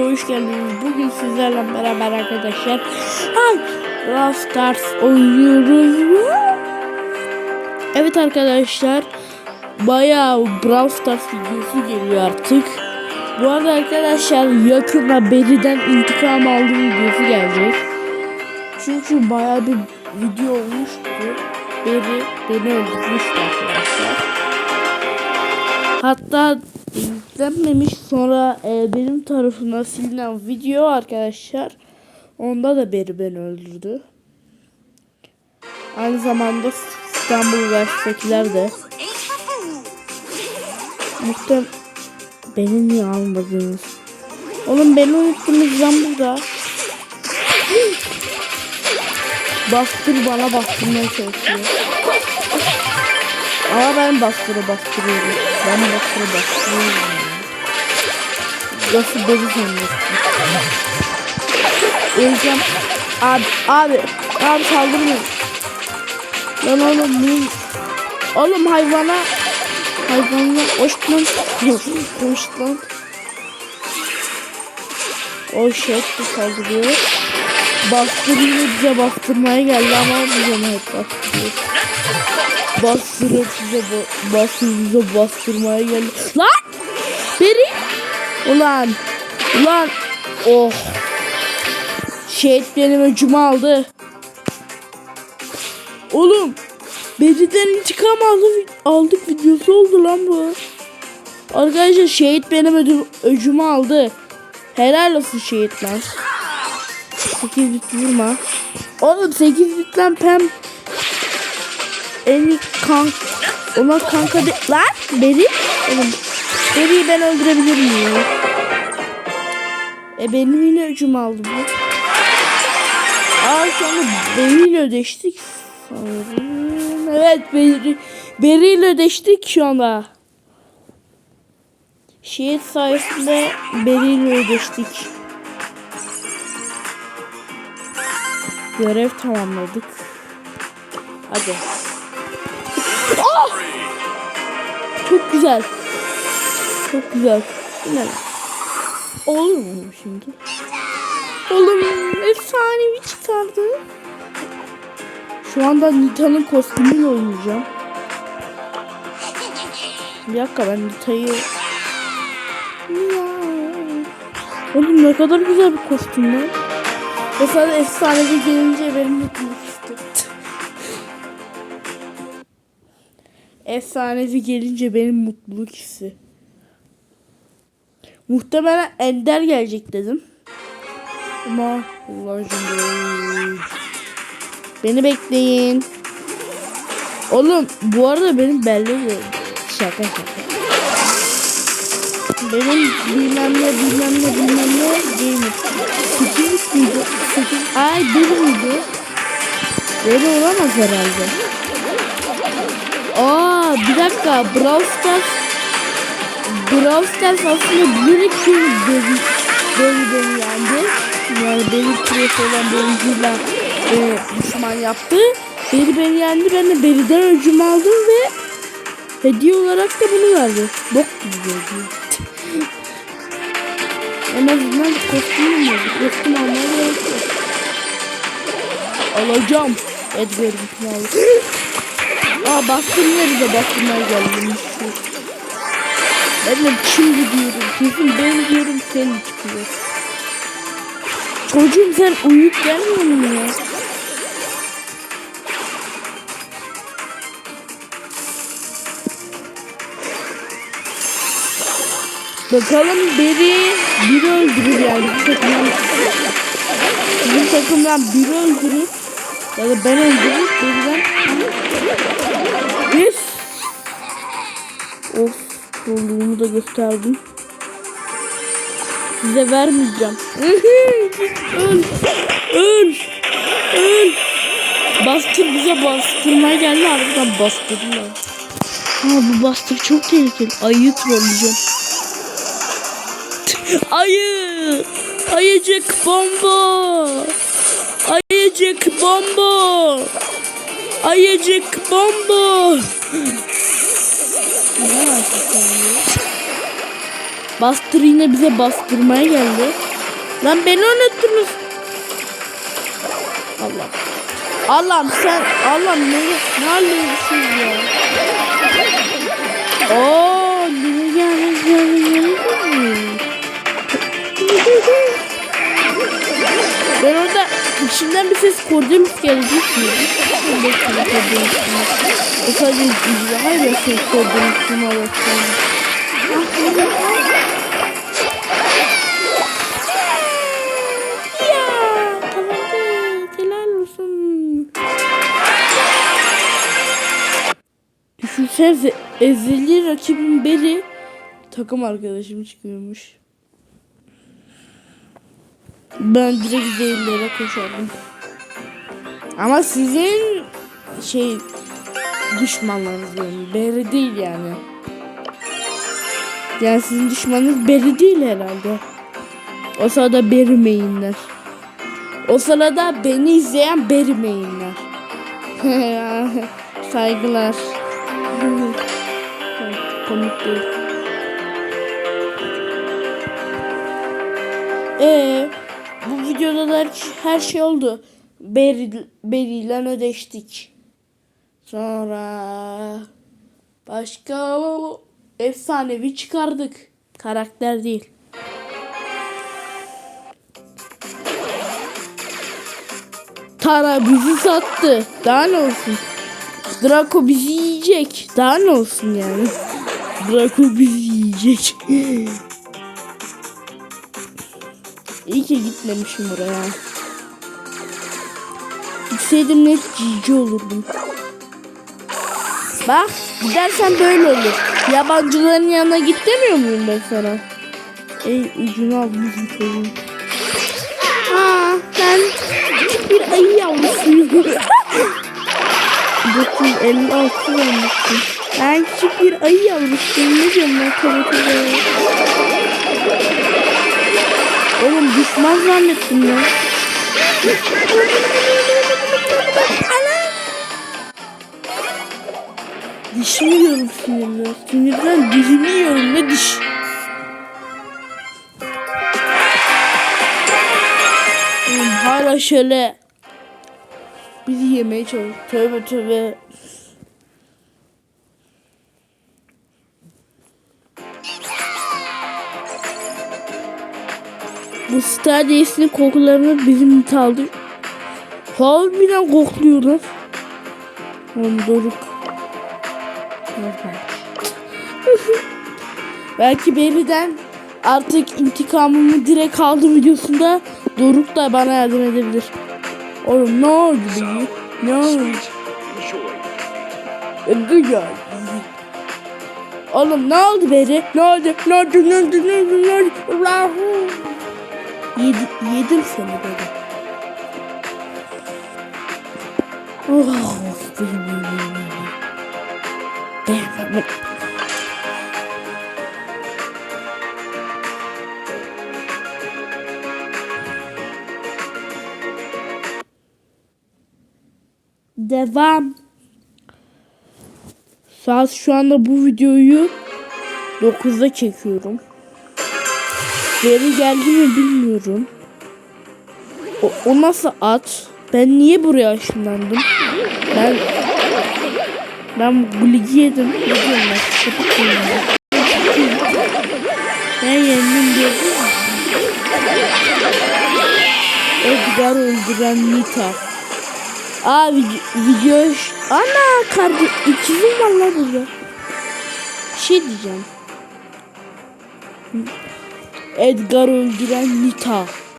Hoş geldiniz. Bugün sizlerle beraber arkadaşlar Ay, Brawl Stars oynuyoruz. Evet arkadaşlar bayağı Brawl Stars videosu geliyor artık. Bu arada arkadaşlar yakında Beri'den intikam aldığı videosu gelecek. Çünkü bayağı bir video olmuştu. Beri beni öldürmüştü arkadaşlar. Hatta yüklenmemiş sonra e, benim tarafından silinen video arkadaşlar. Onda da beri beni öldürdü. Aynı zamanda İstanbul Üniversitekiler de. Muhtem beni niye almadınız? Oğlum beni unuttunuz lan burada. Bastır bana bastırmaya çalışıyor. Ama ben bastıra bastırıyorum. Ben bastıra bastırıyorum. Nasıl beni zannettin? Öleceğim. Abi, abi, abi saldırmayın. Lan oğlum bu... Oğlum hayvana... Hayvanla hoş lan. Hoş lan. O şey saldırıyor. Bastırıyor bize bastırmaya geldi ama bize hep bastırıyor. Bastırıp bize ba- bastır bize bastırmaya geldi. Lan! Beri! Ulan! Ulan! Oh! Şehit benim öcümü aldı. Oğlum! Beri'den intikam aldı, aldık videosu oldu lan bu. Arkadaşlar şehit benim ödüm, öcümü aldı. Helal olsun şehit lan. 8 bit vurma. Oğlum 8 bit lan pem. En iyi kank. Ona kanka de... Lan Beri. Oğlum. Beri'yi ben öldürebilir miyim? E benim yine öcüm aldı bu. Aa anda Beri'yle ödeştik. sanırım. Evet Beri. Beri'yle ödeştik şu anda. Şehit sayesinde Beri'yle ödeştik. Görev tamamladık. Hadi. Oh! Çok güzel. Çok güzel. Lan? Olur mu şimdi? Oğlum efsanevi çıkardı. Şu anda Nita'nın kostümüyle oynayacağım. Bir dakika ben Nita'yı... Oğlum ne kadar güzel bir kostüm lan. Mesela efsanevi gelince benim mutluluk Efsanevi gelince benim mutluluk hissi. Muhtemelen Ender gelecek dedim. Ama Allah'ım Beni bekleyin. Oğlum bu arada benim belli şaka şaka. Benim bilmem ne bilmem ne bilmem ne gamer. 8 miydi? 8 ay 1 miydi? Böyle olamaz herhalde. Aa bir dakika Brawl Stars Brawl Stars aslında bilerek beni beni beni beni yendi. Yani beni küresi olan bir oyuncuyla e, düşman yaptı. Beni beni yendi. Ben de Beri'den öcümü aldım ve hediye olarak da bunu verdi. Bok gibi gördüm. en azından kostümüm oldu. Kostüm almaya gerek yok. Alacağım. Edgar'ı bütün aldım. Aa bastırmaya bize bastırmaya gelmiş. Ben de şimdi diyorum. Kesin ben diyorum sen çıkıyor. Çocuğum sen uyuyup gelmiyor mu ya? Bakalım biri biri öldürür yani bizim takımdan biri öldürür ya da ben öldürür birden Yes Of Rolluğumu da gösterdim. Size vermeyeceğim. Öl. Öl. Öl. Bastır bize bastırmaya geldi. Harbiden bastırdılar Ha bu bastır çok tehlikeli. Ayıyı trolleyeceğim. Ayı. Ayıcık bomba Ayıcık bomba Ayıcık saniye? Bastır yine bize bastırmaya geldi. Lan beni unuttunuz. Allah. Allah'ım sen Allah'ım ne ne alıyorsun ya? Oo, ne gelmiş Ben içimden bir ses Cordelis gelecek mi? O sadece. Hayır ya ses arasında. Kazandık. Helal olsun. Düşünsenize ezeli rakibin beri takım arkadaşım çıkıyormuş. Ben direkt zehirlere koşardım. Ama sizin şey düşmanlarınız benim. Beri değil yani. Yani sizin düşmanınız beri değil herhalde. O sırada beri mainler. O sırada beni izleyen beri mainler. Saygılar. Komik değil. Ee, bu videoda da her şey oldu. Beri, Beri ile ödeştik. Sonra başka efsanevi çıkardık. Karakter değil. Tara bizi sattı. Daha ne olsun? Draco bizi yiyecek. Daha ne olsun yani? Draco bizi yiyecek. İyi ki gitmemişim oraya. Gitseydim net cici olurdum. Bak gidersen böyle olur. Yabancıların yanına git demiyor muyum ben sana? Ey ucunu al bizim çocuğun. Aa ben küçük bir ayı yavrusuyum. 956 olmuştum. Ben küçük bir ayı yavrusuyum. Ne diyorum ben Oğlum düşman zannettim ya. Dişimi yiyorum sinirden. Sinirden dişimi yiyorum ne diş. Hala şöyle bizi yemeye çalışıyor. Tövbe tövbe. Stardust'in kokularını bizim aldı. Harbiden kokluyorlar. Oğlum Doruk. Belki Beri'den artık intikamımı direkt aldım videosunda Doruk da bana yardım edebilir. Oğlum ne oldu be? Ne oldu? Güzel. Oğlum ne oldu Beri? Ne oldu? Ne oldu? Ne oldu? Ne oldu? Ne oldu? Yedi, yedim seni böyle. Oh, benim. Devam. Saat şu anda bu videoyu 9'da çekiyorum. Veri geldi mi bilmiyorum. O, o nasıl at? Ben niye buraya ışınlandım? Ben ben gligi yedim. Ne diyorum ben? Ben yendim diyordum. Edgar öldüren Nita. Aa video, video ana kardeş ikizim var lan burada. Bir şey diyeceğim. Edgar öldüren Nita.